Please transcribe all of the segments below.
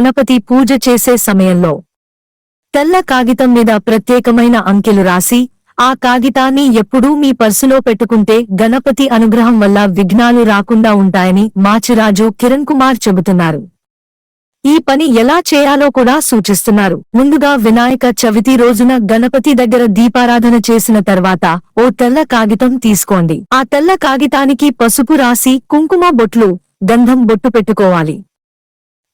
గణపతి పూజ చేసే సమయంలో తెల్ల కాగితం మీద ప్రత్యేకమైన అంకెలు రాసి ఆ కాగితాన్ని ఎప్పుడూ మీ పర్సులో పెట్టుకుంటే గణపతి అనుగ్రహం వల్ల విఘ్నాలు రాకుండా ఉంటాయని మాచిరాజు కిరణ్ కుమార్ చెబుతున్నారు. ఈ పని ఎలా చేయాలో కూడా సూచిస్తున్నారు. ముందుగా వినాయక చవితి రోజున గణపతి దగ్గర దీపారాధన చేసిన తర్వాత ఓ తెల్ల కాగితం తీసుకోండి. ఆ తెల్ల కాగితానికి పసుపు రాసి కుంకుమ బొట్లు గంధం బొట్టు పెట్టుకోవాలి.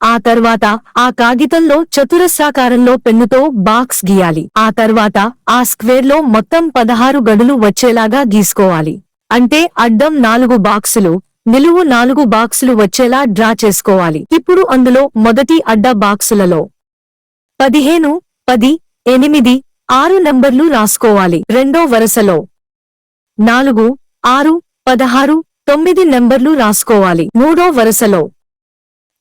ఆ తర్వాత ఆ కాగితంలో చతురస్రాకారంలో పెన్నుతో బాక్స్ గీయాలి. ఆ తర్వాత ఆ స్క్వేర్లో మొత్తం పదహారు గడులు వచ్చేలాగా గీసుకోవాలి. అంటే అడ్డం నాలుగు బాక్సులు నిలువు నాలుగు బాక్సులు వచ్చేలా డ్రా చేసుకోవాలి. ఇప్పుడు అందులో మొదటి అడ్డ బాక్సులలో పదిహేను పది ఎనిమిది ఆరు నంబర్లు రాసుకోవాలి. రెండో వరుసలో నాలుగు ఆరు పదహారు తొమ్మిది నెంబర్లు రాసుకోవాలి. మూడో వరుసలో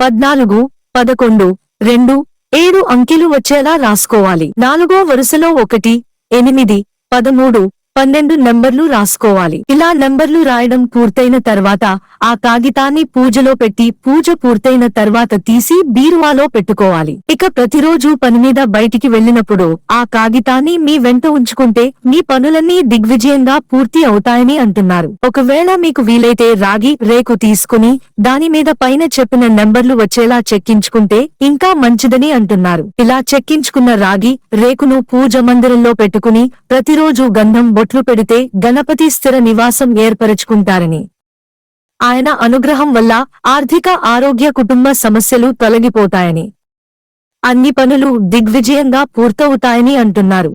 పద్నాలుగు పదకొండు రెండు ఏడు అంకెలు వచ్చేలా రాసుకోవాలి. నాలుగో వరుసలో ఒకటి ఎనిమిది పదమూడు పన్నెండు నంబర్లు రాసుకోవాలి. ఇలా నంబర్లు రాయడం పూర్తయిన తర్వాత ఆ కాగితాన్ని పూజలో పెట్టి పూజ పూర్తయిన తర్వాత తీసి బీరువాలో పెట్టుకోవాలి. ఇక ప్రతిరోజు పని మీద బయటికి వెళ్ళినప్పుడు ఆ కాగితాన్ని మీ వెంట ఉంచుకుంటే మీ పనులన్నీ దిగ్విజయంగా పూర్తి అవుతాయని అంటున్నారు. ఒకవేళ మీకు వీలైతే రాగి రేకు తీసుకుని దాని మీద పైన చెప్పిన నెంబర్లు వచ్చేలా చెక్కించుకుంటే ఇంకా మంచిదని అంటున్నారు. ఇలా చెక్కించుకున్న రాగి రేకును పూజ మందిరంలో పెట్టుకుని ప్రతిరోజు గంధం బొట్లు పెడితే గణపతి స్థిర నివాసం ఏర్పరచుకుంటారని. ఆయన అనుగ్రహం వల్ల ఆర్థిక ఆరోగ్య కుటుంబ సమస్యలు తొలగిపోతాయని. అన్ని పనులు దిగ్విజయంగా పూర్తవుతాయని అంటున్నారు.